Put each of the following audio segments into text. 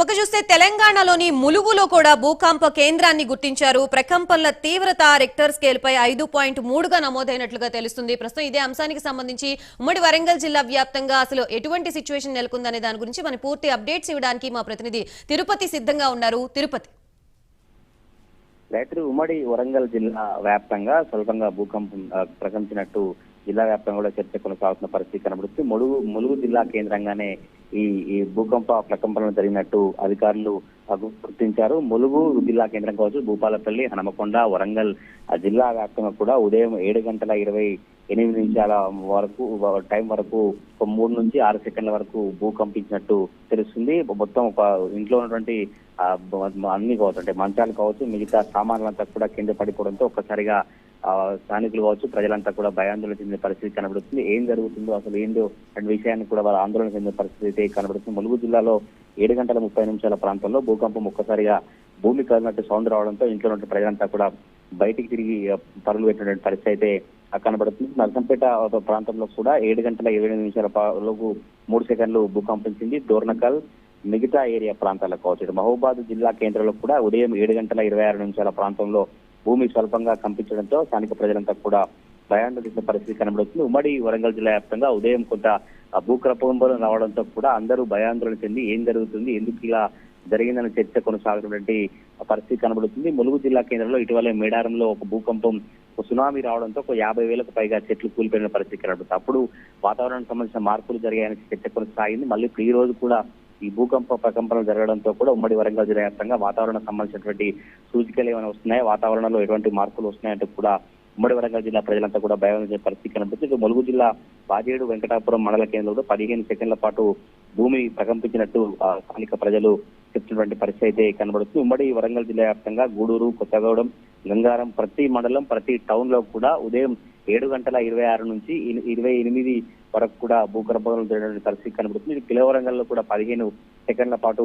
పక్క చూస్తే తెలంగాణలోని ములుగులో కూడా భూకంప కేంద్రాన్ని గుర్తించారు. ప్రకంపనల తీవ్రత రెక్టర్ స్కేల్ పై ఐదు పాయింట్ మూడుగా నమోదైనట్లుగా తెలుస్తుంది. ప్రస్తుతం ఇదే అంశానికి సంబంధించి ఉమ్మడి వరంగల్ జిల్లా వ్యాప్తంగా అసలు ఎటువంటి సిచ్యువేషన్ నెలకొందనే దాని గురించి మన పూర్తి అప్డేట్స్ ఇవ్వడానికి మా ప్రతినిధి తిరుపతి సిద్ధంగా ఉన్నారు. తిరుపతి. రాత్రి ఉమ్మడి వరంగల్ జిల్లా వ్యాప్తంగా స్వల్పంగా భూకంపం ప్రకంపించినట్టు జిల్లా వ్యాప్తంగా కూడా చర్చ కొనసాగుతున్న పరిస్థితి కనబడుతుంది. ములుగు ములుగు జిల్లా కేంద్రంగానే ఈ ఈ భూకంప ప్రకంపనలు జరిగినట్టు అధికారులు గుర్తించారు. ములుగు జిల్లా కేంద్రం కావచ్చు భూపాలపల్లి హనమకొండ వరంగల్ జిల్లా వ్యాప్తంగా కూడా ఉదయం ఏడు గంటల ఇరవై ఎనిమిది నిమిషాల వరకు టైం వరకు ఒక మూడు నుంచి ఆరు సెకండ్ల వరకు భూకంపించినట్టు తెలుస్తుంది. మొత్తం ఒక ఇంట్లో ఉన్నటువంటి అన్ని కావచ్చు అంటే మంచాలు కావచ్చు మిగతా సామాన్లంతా కూడా కింద పడిపోవడంతో ఒక్కసారిగా స్థానికులు కావచ్చు ప్రజలంతా కూడా భయాందోళన చెందిన పరిస్థితి కనబడుతుంది. ఏం జరుగుతుందో అసలు ఏందో అనే విషయాన్ని కూడా వాళ్ళ ఆందోళన చెందిన పరిస్థితి అయితే కనబడుతుంది. ములుగు జిల్లాలో ఏడు గంటల ముప్పై నిమిషాల ప్రాంతంలో భూకంపం ఒక్కసారిగా భూమి కదిలినట్టు సౌండ్ రావడంతో ఇంట్లో ఉన్న ప్రజలంతా కూడా బయటికి తిరిగి ఆ, పరుగులు పెట్టినటువంటి పరిస్థితి అయితే కనబడుతుంది. నర్సంపేట ప్రాంతంలో కూడా ఏడు గంటల ఇరవై ఎనిమిది నిమిషాల లోపు మూడు సెకండ్లు భూకంపించింది డోర్నకల్ మిగతా ఏరియా ప్రాంతాలకు కావచ్చు. మహబూబాద్ జిల్లా కేంద్రంలో కూడా ఉదయం ఏడు గంటల ఇరవై ఆరు నిమిషాల ప్రాంతంలో భూమి స్వల్పంగా కంపించడంతో స్థానిక ప్రజలంతా కూడా భయాందోళన పరిస్థితి కనబడుతుంది. ఉమ్మడి వరంగల్ జిల్లా వ్యాప్తంగా ఉదయం కొంత ఆ, రావడంతో కూడా అందరూ భయాందోళన చెంది ఏం జరుగుతుంది ఎందుకు ఇలా జరిగిందన్న చర్చ కొనసాగుతున్నటువంటి పరిస్థితి కనబడుతుంది. ములుగు జిల్లా కేంద్రంలో ఇటీవల మేడారంలో ఒక భూకంపం ఒక సునామీ రావడంతో ఒక యాభై వేలకు పైగా చెట్లు కూలిపోయిన పరిస్థితి కనబడుతుంది. అప్పుడు వాతావరణానికి సంబంధించిన మార్పులు జరిగాయని చర్చ కొనసాగింది. మళ్ళీ ఇప్పుడు ఈ రోజు కూడా ఈ భూకంప ప్రకంపనలు జరగడంతో కూడా ఉమ్మడి వరంగల్ జిల్లా వ్యాప్తంగా వాతావరణం సంబంధించినటువంటి సూచికలు ఏమైనా వస్తున్నాయి? వాతావరణంలో ఎటువంటి మార్పులు వస్తున్నాయంటే కూడా ఉమ్మడి వరంగల్ జిల్లా ప్రజలంతా కూడా భయం పరిస్థితి కనబడుతుంది. ములుగు జిల్లా బాజేడు వెంకటాపురం మండల కేంద్రంలో పదిహేను సెకండ్ల పాటు భూమి ప్రకంపించినట్టు స్థానిక ప్రజలు చెప్తున్నటువంటి పరిస్థితి అయితే కనబడుతుంది. ఉమ్మడి వరంగల్ జిల్లా వ్యాప్తంగా గూడూరు కొత్తగూడెం గంగారం ప్రతి మండలం ప్రతి టౌన్లో కూడా ఉదయం ఏడు గంటల ఇరవై ఆరు నుంచి ఇ- ఇరవై ఎనిమిది వరకు కూడా భూగర్భంలో జరిగినటువంటి పరిస్థితి కనబడుతుంది. ఇది కూడా పదిహేను సెకండ్ల పాటు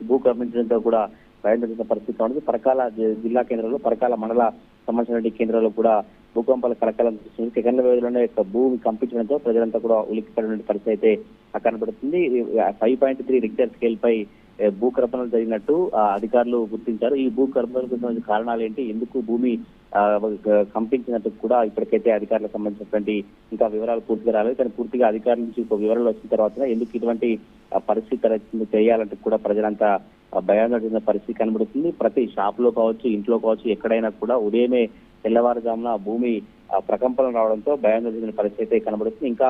భూకంపించడంతో కూడా భయంకర పరిస్థితి ఉంది పరకాల జిల్లా కేంద్రంలో పరకాల మండల సంబంధించిన కేంద్రాల్లో కూడా భూకంపాల కలకలం చూస్తుంది సెకండ్ల వ్యవధిలోనే యొక్క భూమి కంపించడంతో ప్రజలంతా కూడా ఉలిక్కిపడిన పరిస్థితి అయితే కనబడుతుంది. Five point three Richter scale పై ఏ, జరిగినట్టు ఆ, అధికారులు గుర్తించారు. ఈ భూకంపనలకు సంబంధించిన కారణాలు ఏంటి? ఎందుకు భూమి ఆ, కంపించినట్టు కూడా ఇప్పటికైతే అధికారులకు సంబంధించినటువంటి ఇంకా వివరాలు పూర్తిగా రాలేదు. కానీ పూర్తిగా అధికారుల నుంచి ఒక వివరాలు వచ్చిన తర్వాత ఎందుకు ఇటువంటి పరిస్థితి తలెత్తింది చేయాలంటే కూడా ప్రజలంతా ఆ, భయాందోళన పరిస్థితి కనబడుతుంది. ప్రతి షాప్లో కావచ్చు ఇంట్లో కావచ్చు ఎక్కడైనా కూడా ఉదయమే తెల్లవారుజామున భూమి ప్రకంపనలు రావడంతో భయాందోళన పరిస్థితి అయితే కనబడుతుంది. ఇంకా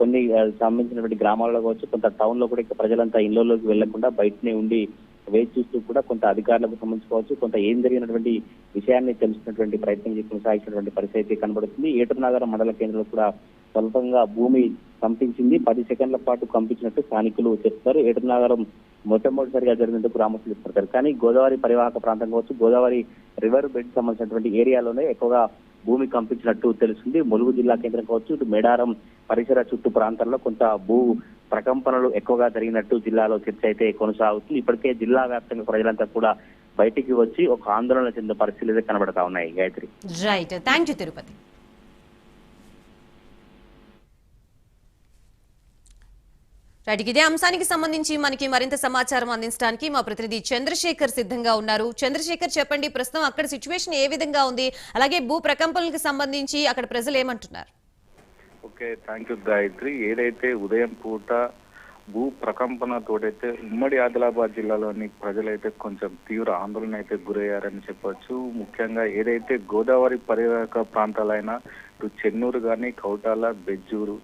కొన్ని సంబంధించినటువంటి గ్రామాల్లో కావచ్చు కొంత టౌన్లో కూడా ఇక ప్రజలంతా ఇళ్ళలోకి వెళ్ళకుండా బయటనే ఉండి వేచి చూస్తూ కూడా కొంత అధికారులకు సంబంధించుకోవచ్చు కొంత ఏం జరిగినటువంటి విషయాన్ని తెలుసుకున్నటువంటి ప్రయత్నం చేసి కొనసాగించినటువంటి పరిస్థితి అయితే కనబడుతుంది. ఏటునగరం మండల కేంద్రంలో కూడా స్వల్పంగా భూమి కంపించింది. పది సెకండ్ల పాటు కంపించినట్టు స్థానికులు చెప్తారు ఏటునగరం మొట్టమొదటిసారిగా జరిగినందుకు గ్రామస్తులు చెప్తారు కానీ గోదావరి పరివాహక ప్రాంతం కావచ్చు గోదావరి రివర్ బెడ్ సంబంధించినటువంటి ఏరియాలోనే ఎక్కువగా భూమి కంపించినట్టు తెలిసింది ములుగు జిల్లా కేంద్రం కావచ్చు ఇటు మేడారం పరిసర చుట్టూ ప్రాంతాల్లో కొంత భూ ప్రకంపనలు ఎక్కువగా జరిగినట్టు జిల్లాలో చర్చ అయితే కొనసాగుతుంది. ఇప్పటికే జిల్లా వ్యాప్తంగా ప్రజలంతా కూడా బయటికి వచ్చి ఒక ఆందోళన చెందిన పరిస్థితులు అయితే కనబడతా ఉన్నాయి. Gayatri. Right thank you Tirupati right ఇదే అంశానికి సంబంధించి మనకి మరింత సమాచారం అందించడానికి మా ప్రతినిధి చంద్రశేఖర్ సిద్ధంగా ఉన్నారు. చంద్రశేఖర్ చెప్పండి ప్రస్తుతం అక్కడ సిచ్యువేషన్ ఏ విధంగా ఉంది? అలాగే భూ ప్రకంపనలకు సంబంధించి అక్కడ ప్రజలు ఏమంటున్నారు? Okay thank you Gayatri. ఏదైతే ఉదయం పూట భూ ప్రకంపనతోటైతే ఉమ్మడి ఆదిలాబాద్ జిల్లాలోని ప్రజలైతే కొంచెం తీవ్ర ఆందోళన అయితే గురయ్యారని చెప్పొచ్చు. ముఖ్యంగా ఏదైతే గోదావరి పరివాహక ప్రాంతాలైన ఇటు చెన్నూరు కానీ కౌటాల బెజ్జూరు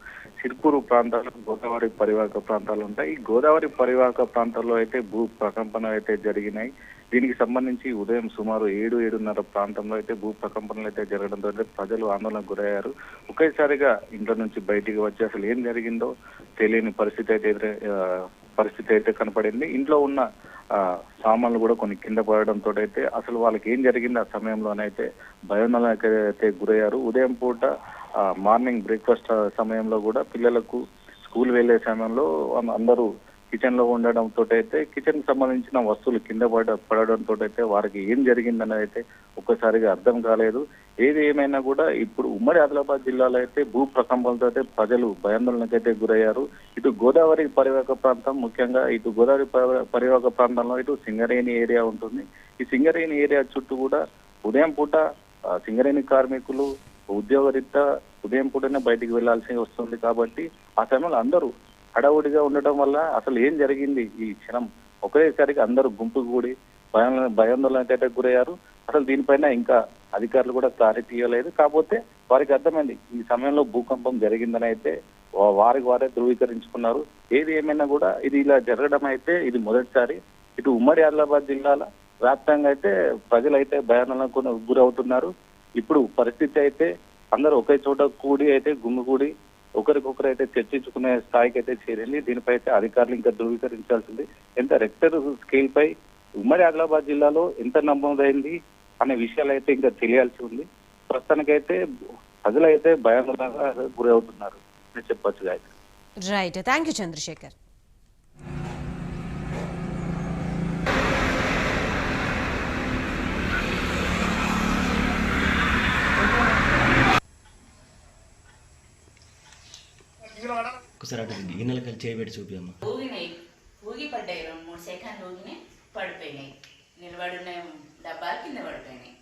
సిర్పూరు ప్రాంతాలు గోదావరి పరివాహక ప్రాంతాలు ఉంటాయి. ఈ గోదావరి పరివాహక ప్రాంతాల్లో అయితే భూ ప్రకంపనలు అయితే జరిగినాయి. దీనికి సంబంధించి ఉదయం సుమారు ఏడు ఏడున్నర ప్రాంతంలో అయితే భూ ప్రకంపనలు అయితే జరగడంతో ప్రజలు ఆందోళనకు గురయ్యారు. ఒకేసారిగా ఇంట్లో నుంచి బయటికి వచ్చి అసలు ఏం జరిగిందో తెలియని పరిస్థితి అయితే పరిస్థితి అయితే కనపడింది. ఇంట్లో ఉన్న సామాన్లు కూడా కొన్ని కింద పడడంతో అయితే అసలు వాళ్ళకి ఏం జరిగింది ఆ సమయంలోనైతే భయోన్నలకైతే గురయ్యారు. ఉదయం పూట మార్నింగ్ బ్రేక్ఫాస్ట్ సమయంలో కూడా పిల్లలకు స్కూల్ వెళ్ళే సమయంలో అందరూ కిచెన్లో ఉండడంతో అయితే కిచెన్కి సంబంధించిన వస్తువులు కింద పడ పడడంతో అయితే వారికి ఏం జరిగిందనేది అయితే ఒక్కసారిగా అర్థం కాలేదు. ఏది ఏమైనా కూడా ఇప్పుడు ఉమ్మడి ఆదిలాబాద్ జిల్లాలో అయితే భూ ప్రకంపనతో అయితే ప్రజలు భయాందోళనకైతే గురయ్యారు. ఇటు గోదావరి పరివాహక ప్రాంతం ముఖ్యంగా ఇటు గోదావరి పరి- పరివాహక ప్రాంతంలో ఇటు సింగరేణి ఏరియా ఉంటుంది. ఈ సింగరేణి ఏరియా చుట్టూ కూడా ఉదయం పూట సింగరేణి కార్మికులు ఉద్యోగరీత్యా ఉదయం పూటనే బయటికి వెళ్ళాల్సి వస్తుంది కాబట్టి ఆ సమయంలో అందరూ హడావుడిగా ఉండటం వల్ల అసలు ఏం జరిగింది ఈ క్షణం? ఒకేసారికి అందరూ గుంపు కూడి భయం అయితే గురయ్యారు. అసలు దీనిపైన ఇంకా అధికారులు కూడా క్లారిటీ ఇవ్వలేదు. కాకపోతే వారికి అర్థమైంది ఈ సమయంలో భూకంపం జరిగిందని అయితే వారికి వారే ధృవీకరించుకున్నారు. ఏది ఏమైనా కూడా ఇది ఇలా జరగడం అయితే ఇది మొదటిసారి. ఇటు ఉమ్మడి ఆదిలాబాద్ జిల్లాల వ్యాప్తంగా అయితే ప్రజలైతే భయాందోళనకు గురవుతున్నారు. ఇప్పుడు పరిస్థితి అయితే అందరూ ఒకే చోట కూడి అయితే గుమ్మిగూడి ఒకరికొకరు అయితే చర్చించుకునే స్థాయికి అయితే చేరింది. దీనిపై అయితే అధికారులు ఇంకా ధృవీకరించాల్సింది. ఎంత రెక్టర్ స్కేల్ పై ఉమ్మడి ఆదిలాబాద్ జిల్లాలో ఎంత నమోదైంది అనే విషయాలు అయితే ఇంకా తెలియాల్సి ఉంది. ప్రస్తుతానికైతే ప్రజలైతే భయాందోళనగా గురవుతున్నారు. అని చెప్పొచ్చు రైట్ థ్యాంక్ యూ చంద్రశేఖర్ ఒకసారి అటు గిన్నెల కలిసి చేయబెట్టి చూపియమ్మా. ఊగినాయి. ఊగి పడ్డాయి రెండు మూడు సెకండ్లు ఊగినాయి పడిపోయినాయి. నిలబడి ఉన్న డబ్బాలు కింద పడిపోయినాయి.